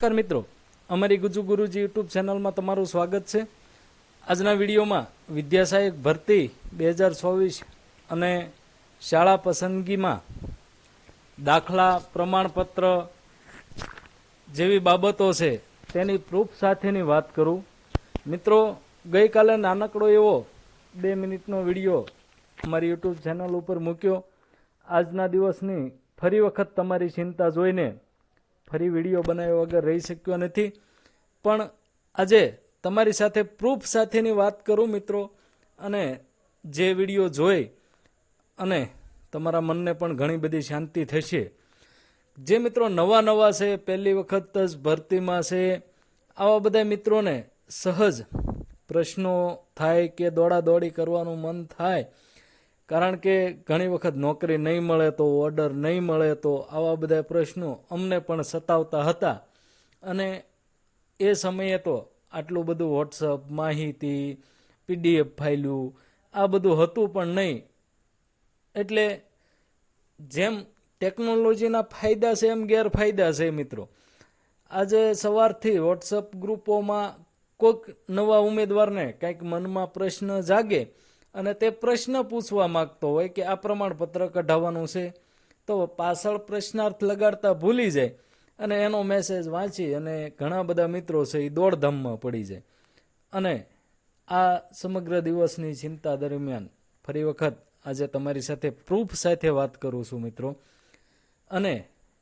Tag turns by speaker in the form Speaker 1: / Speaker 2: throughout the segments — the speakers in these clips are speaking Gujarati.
Speaker 1: નમસ્કાર મિત્રો. અમારી ગુજુ ગુરુજી યુટ્યુબ ચેનલમાં તમારું સ્વાગત છે. આજના વિડીયોમાં વિદ્યાસહાયક ભરતી બે હજાર ચોવીસ અને શાળા પસંદગીમાં દાખલા પ્રમાણપત્ર જેવી બાબતો છે તેની પ્રૂફ સાથેની વાત કરું. મિત્રો, ગઈકાલે નાનકડો એવો બે મિનિટનો વીડિયો અમારી યુટ્યુબ ચેનલ ઉપર મૂક્યો. આજના દિવસની ફરી વખત તમારી ચિંતા જોઈને ફરી વીડિયો બનાવ્યા વગર રહી શક્યો નથી. પણ આજે તમારી સાથે પ્રૂફ સાથેની વાત કરું મિત્રો અને જે વીડિયો જોઈ અને તમારા મનને પણ ઘણી બધી શાંતિ થશે. જે મિત્રો નવા નવા છે, પહેલી વખત જ ભરતીમાં છે, આવા બધા મિત્રોને સહજ પ્રશ્નો થાય કે દોડા દોડી કરવાનું મન થાય કારણ કે ઘણી વખત નોકરી નહીં મળે તો ઓર્ડર નહીં મળે તો આવા બધા પ્રશ્નો અમને પણ સતાવતા હતા. અને એ સમયે તો આટલું બધું વોટ્સઅપ માહિતી, પીડીએફ ફાઇલું, આ બધું હતું પણ નહીં. એટલે જેમ ટેકનોલોજીના ફાયદા છે, એમ ગેરફાયદા છે મિત્રો. આજે સવારથી વોટ્સઅપ ગ્રુપોમાં કોઈક નવા ઉમેદવારને કંઈક મનમાં પ્રશ્ન જાગે અને તે પ્રશ્ન પૂછવા માંગતો હોય કે આ પ્રમાણપત્ર કઢાવવાનું છે, તો પાછળ પ્રશ્નાર્થ લગાડતા ભૂલી જાય અને એનો મેસેજ વાંચી અને ઘણા બધા મિત્રો છે એ દોડધામમાં પડી જાય. અને આ સમગ્ર દિવસની ચિંતા દરમિયાન ફરી વખત આજે તમારી સાથે પ્રૂફ સાથે વાત કરું છું મિત્રો. અને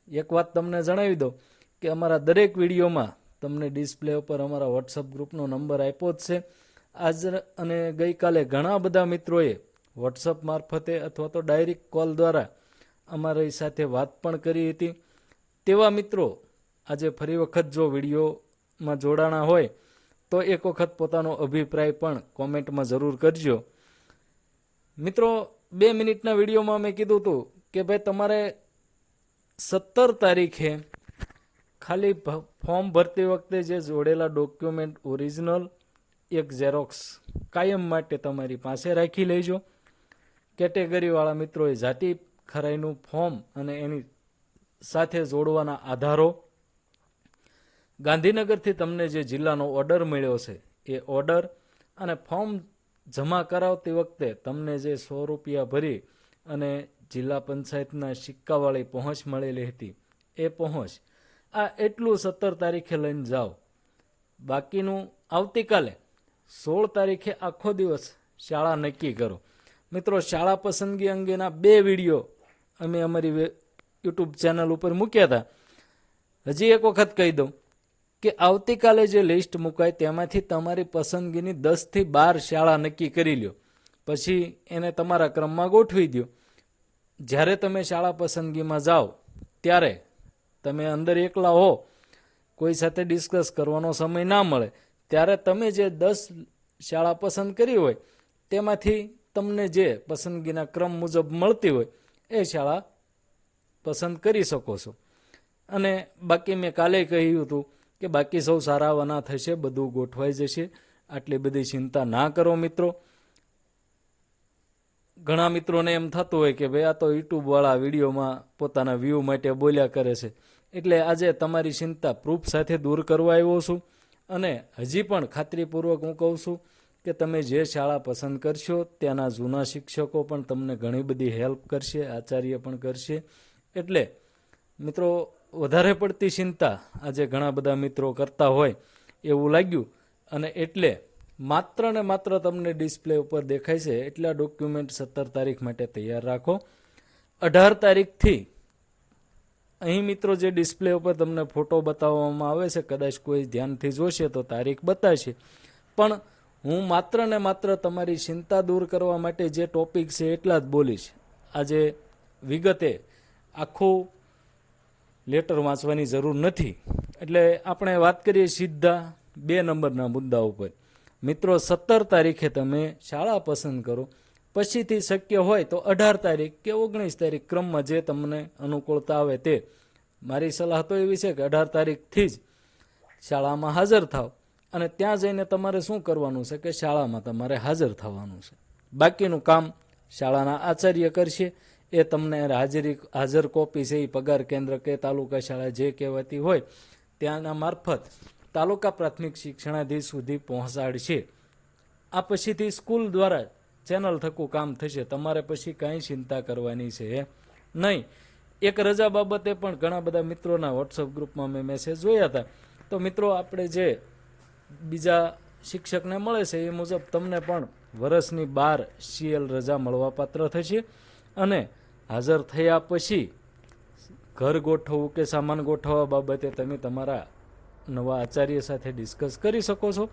Speaker 1: એક વાત તમને જણાવી દો કે અમારા દરેક વિડીયોમાં તમને ડિસ્પ્લે ઉપર અમારા વોટ્સઅપ ગ્રુપનો નંબર આપ્યો જ છે. આજ અને ગઈકાલે ઘણા બધા મિત્રોએ વોટ્સઅપ મારફતે અથવા તો ડાયરેક્ટ કોલ દ્વારા અમારી સાથે વાત પણ કરી હતી. તેવા મિત્રો આજે ફરી વખત જો વિડીયોમાં જોડાણા હોય, તો એક વખત પોતાનો અભિપ્રાય પણ કોમેન્ટમાં જરૂર કરજો. મિત્રો, બે મિનિટના વિડીયોમાં મેં કીધું હતું કે ભાઈ તમારે સત્તર તારીખે ખાલી ફોર્મ ભરતી વખતે જે જોડેલા ડોક્યુમેન્ટ ઓરિજિનલ એક ઝેરોક્સ કાયમ માટે તમારી પાસે રાખી લેજો. કેટેગરીવાળા મિત્રોએ જાતિ ખરાઈનું ફોર્મ અને એની સાથે જોડવાના આધારો. ગાંધીનગરથી તમને જે જિલ્લાનો ઓર્ડર મળ્યો છે, એ ઓર્ડર અને ફોર્મ જમા કરાવતી વખતે તમને જે સો રૂપિયા ભરી અને જિલ્લા પંચાયતના સિક્કાવાળી પહોંચ મળેલી હતી, એ પહોંચ આ એટલું સત્તર તારીખે લઈને જાઓ. બાકીનું આવતીકાલે સોળ તારીખે આખો દિવસ શાળા નક્કી કરો. મિત્રો, શાળા પસંદગી અંગેના બે વીડિયો અમે અમારી યુટ્યુબ ચેનલ ઉપર મૂક્યા હતા. હજી એક વખત કહી દઉં કે આવતીકાલે જે લિસ્ટ મુકાય તેમાંથી તમારી પસંદગીની દસથી બાર શાળા નક્કી કરી લ્યો. પછી એને તમારા ક્રમમાં ગોઠવી દો જ્યારે તમે શાળા પસંદગીમાં જાઓ, ત્યારે તમે અંદર એકલા હો, કોઈ સાથે ડિસ્કસ કરવાનો સમય ના મળે. ત્યારે તમે જે દસ શાળા પસંદ કરી હોય, તેમાંથી તમને જે પસંદગીના ક્રમ મુજબ મળતી હોય, એ શાળા પસંદ કરી શકો છો. અને બાકી મેં કાલે કહ્યું હતું કે બાકી સૌ સારા વના થશે, બધું ગોઠવાઈ જશે. આટલી બધી ચિંતા ના કરો મિત્રો. ઘણા મિત્રોને એમ થતું હોય કે ભાઈ આ તો યુટ્યુબવાળા વિડીયોમાં પોતાના વ્યૂ માટે બોલ્યા કરે છે. એટલે આજે તમારી ચિંતા પ્રૂફ સાથે દૂર કરવા આવ્યો છું. અને હજી પણ ખાતરીપૂર્વક હું કહું છું કે તમે જે શાળા પસંદ કરશો, ત્યાંના જૂના શિક્ષકો પણ તમને ઘણી બધી હેલ્પ કરશે, આચાર્ય પણ કરશે. એટલે મિત્રો, વધારે પડતી ચિંતા આજે ઘણા બધા મિત્રો કરતા હોય એવું લાગ્યું. અને એટલે માત્ર ને માત્ર તમને ડિસ્પ્લે ઉપર દેખાય છે, એટલા ડોક્યુમેન્ટ સત્તર તારીખ માટે તૈયાર રાખો. અઢાર તારીખથી અહીં મિત્રો જે ડિસ્પ્લે ઉપર તમને ફોટો બતાવવામાં આવે છે, કદાચ કોઈ ધ્યાનથી જોશે તો તારીખ બતાવશે. પણ હું માત્ર ને માત્ર તમારી ચિંતા દૂર કરવા માટે જે ટોપિક છે એટલા જ બોલીશ. આજે વિગતે આખું લેટર વાંચવાની જરૂર નથી. એટલે આપણે વાત કરીએ સીધા બે નંબરના મુદ્દા ઉપર. મિત્રો, સત્તર તારીખે તમે શાળા પસંદ કરો. પછીથી શક્ય હોય તો અઢાર તારીખ કે ઓગણીસ તારીખ ક્રમમાં જે તમને અનુકૂળતા આવે તે. મારી સલાહ તો એવી છે કે અઢાર તારીખથી જ શાળામાં હાજર થાવ અને ત્યાં જઈને તમારે શું કરવાનું છે કે શાળામાં તમારે હાજર થવાનું છે. બાકીનું કામ શાળાના આચાર્ય કરશે. એ તમને હાજરી, હાજર કોપી છે એ પગાર કેન્દ્ર કે તાલુકા શાળા જે કહેવાતી હોય ત્યાંના મારફત તાલુકા પ્રાથમિક શિક્ષણાધીશ સુધી પહોંચાડશે. આ પછીથી સ્કૂલ દ્વારા ચેનલ થકું કામ થશે, તમારે પછી કાંઈ ચિંતા કરવાની છે નહીં. એક રજા બાબતે પણ ઘણા બધા મિત્રોના વોટ્સઅપ ગ્રુપમાં મેં મેસેજ જોયા હતા. તો મિત્રો, આપણે જે બીજા શિક્ષકને મળે છે, એ મુજબ તમને પણ વર્ષની બાર સીએલ રજા મળવાપાત્ર થશે અને હાજર થયા પછી ઘર ગોઠવવું કે સામાન ગોઠવવા બાબતે તમે તમારા નવા આચાર્ય સાથે ડિસ્કસ કરી શકો છો.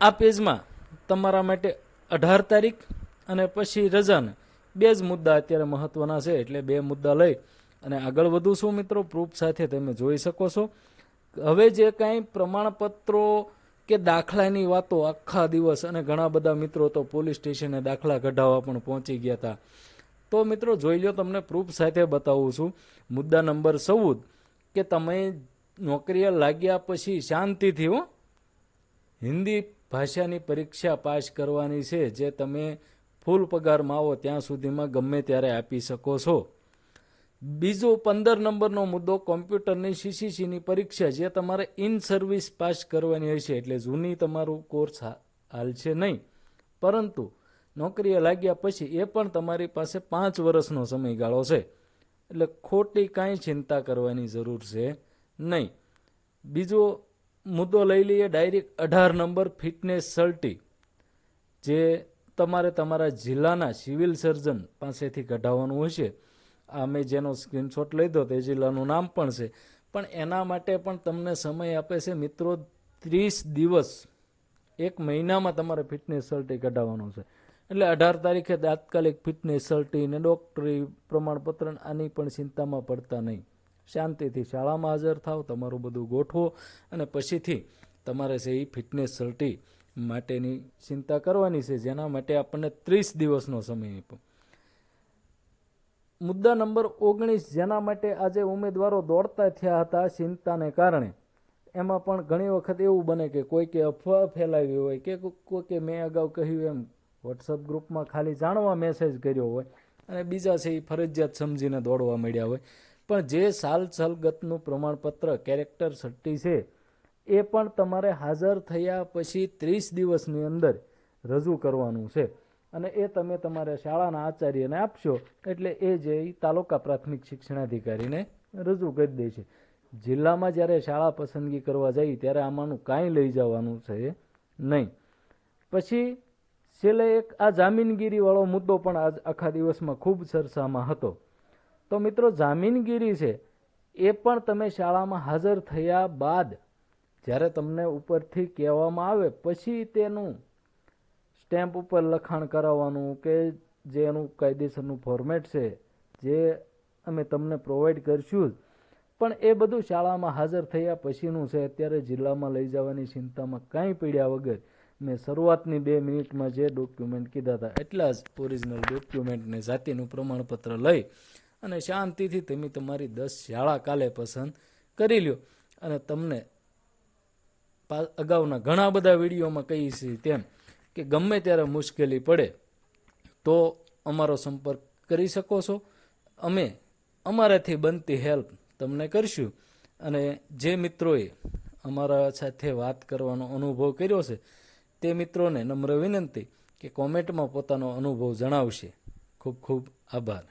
Speaker 1: આ પેજમાં તમારા માટે અઢાર તારીખ અને પછી રજાના. બે જ મુદ્દા અત્યારે મહત્ત્વના છે, એટલે બે મુદ્દા લઈ અને આગળ વધુ શું મિત્રો. પ્રૂફ સાથે તમે જોઈ શકો છો. હવે જે કાંઈ પ્રમાણપત્રો કે દાખલાની વાતો આખા દિવસ અને ઘણા બધા મિત્રો તો પોલીસ સ્ટેશને દાખલા કઢાવવા પણ પહોંચી ગયા હતા. તો મિત્રો જોઈ લો તમને પ્રૂફ સાથે બતાવું છું. મુદ્દા નંબર ચૌદ, કે તમે નોકરીએ લાગ્યા પછી શાંતિથી હો. હિન્દી ભાષાની પરીક્ષા પાસ કરવાની છે, જે તમે ફૂલ પગારમાં આવો ત્યાં સુધીમાં ગમે ત્યારે આપી શકો છો. બીજો પંદર નંબરનો મુદ્દો કોમ્પ્યુટરની સીસીસીની પરીક્ષા, જે તમારે ઇન સર્વિસ પાસ કરવાની હશે એટલે જૂની તમારું કોર્સ હાલ છે નહીં. પરંતુ નોકરીએ લાગ્યા પછી એ પણ તમારી પાસે પાંચ વર્ષનો સમયગાળો છે, એટલે ખોટી કાંઈ ચિંતા કરવાની જરૂર છે નહીં. બીજો મુદ્દો લઈ લઈએ ડાયરેક્ટ અઢાર નંબર ફિટનેસ સર્ટી, જે તમારે તમારા જિલ્લાના સિવિલ સર્જન પાસેથી કઢાવવાનું હશે આ મેં જેનો સ્ક્રીનશોટ લીધો તે જિલ્લાનું નામ પણ છે. પણ એના માટે પણ તમને સમય આપે છે મિત્રો, ત્રીસ દિવસ, એક મહિનામાં તમારે ફિટનેસ સર્ટી કઢાવવાનું છે. એટલે અઢાર તારીખે તાત્કાલિક ફિટનેસ સર્ટી ને ડોક્ટરી પ્રમાણપત્ર આની પણ ચિંતામાં પડતા નહીં. શાંતિથી શાળામાં હાજર થાવ, તમારું બધું ગોઠવો અને પછીથી તમારે છે એ ફિટનેસ સર્ટી માટેની ચિંતા કરવાની છે, જેના માટે આપણને ત્રીસ દિવસનો સમય આપ્યો. મુદ્દા નંબર ઓગણીસ, જેના માટે આજે ઉમેદવારો દોડતા થયા હતા ચિંતાને કારણે. એમાં પણ ઘણી વખત એવું બને કે કોઈકે અફવા ફેલાવી હોય કે કોઈકે મેં અગાઉ કહ્યું એમ વોટ્સઅપ ગ્રુપમાં ખાલી જાણવા મેસેજ કર્યો હોય અને બીજા છે એ ફરજિયાત સમજીને દોડવા મળ્યા હોય. પણ જે સાલ સલગતનું પ્રમાણપત્ર કેરેક્ટર સટ્ટી છે, એ પણ તમારે હાજર થયા પછી ત્રીસ દિવસની અંદર રજૂ કરવાનું છે. અને એ તમે તમારા શાળાના આચાર્યને આપશો, એટલે એ જે તાલુકા પ્રાથમિક શિક્ષણાધિકારીને રજૂ કરી દે છે. જિલ્લામાં જ્યારે શાળા પસંદગી કરવા જઈ ત્યારે આમાંનું કાંઈ લઈ જવાનું છે નહીં. પછી છેલ્લે એક આ જામીનગીરીવાળો મુદ્દો પણ આજ આખા દિવસમાં ખૂબ ચર્ચામાં હતો. તો મિત્રો જામીનગીરી છે, એ પણ તમે શાળામાં હાજર થયા બાદ જ્યારે તમને ઉપરથી કહેવામાં આવે, પછી તેનું સ્ટેમ્પ ઉપર લખાણ કરાવવાનું કે જે એનું કાયદેસરનું ફોર્મેટ છે, જે અમે તમને પ્રોવાઈડ કરીશું પણ એ બધું શાળામાં હાજર થયા પછીનું છે, અત્યારે જિલ્લામાં લઈ જવાની ચિંતામાં કાંઈ પીડ્યા વગર મેં શરૂઆતની બે મિનિટમાં જે ડોક્યુમેન્ટ કીધા હતા, એટલા જ ઓરિજિનલ ડોક્યુમેન્ટને જાતિનું પ્રમાણપત્ર લઈ અને શાંતિથી તમે તમારી દસ શાળા કાલે પસંદ કરી લ્યો. અને તમને અગાઉના ઘણા બધા વિડીયોમાં કહીએ છીએ તેમ કે ગમે ત્યારે મુશ્કેલી પડે તો અમારો સંપર્ક કરી શકો છો. અમે અમારાથી બનતી હેલ્પ તમને કરશું. અને જે મિત્રોએ અમારા સાથે વાત કરવાનો અનુભવ કર્યો છે, તે મિત્રોને નમ્ર વિનંતી કે કોમેન્ટમાં પોતાનો અનુભવ જણાવશે. ખૂબ ખૂબ આભાર.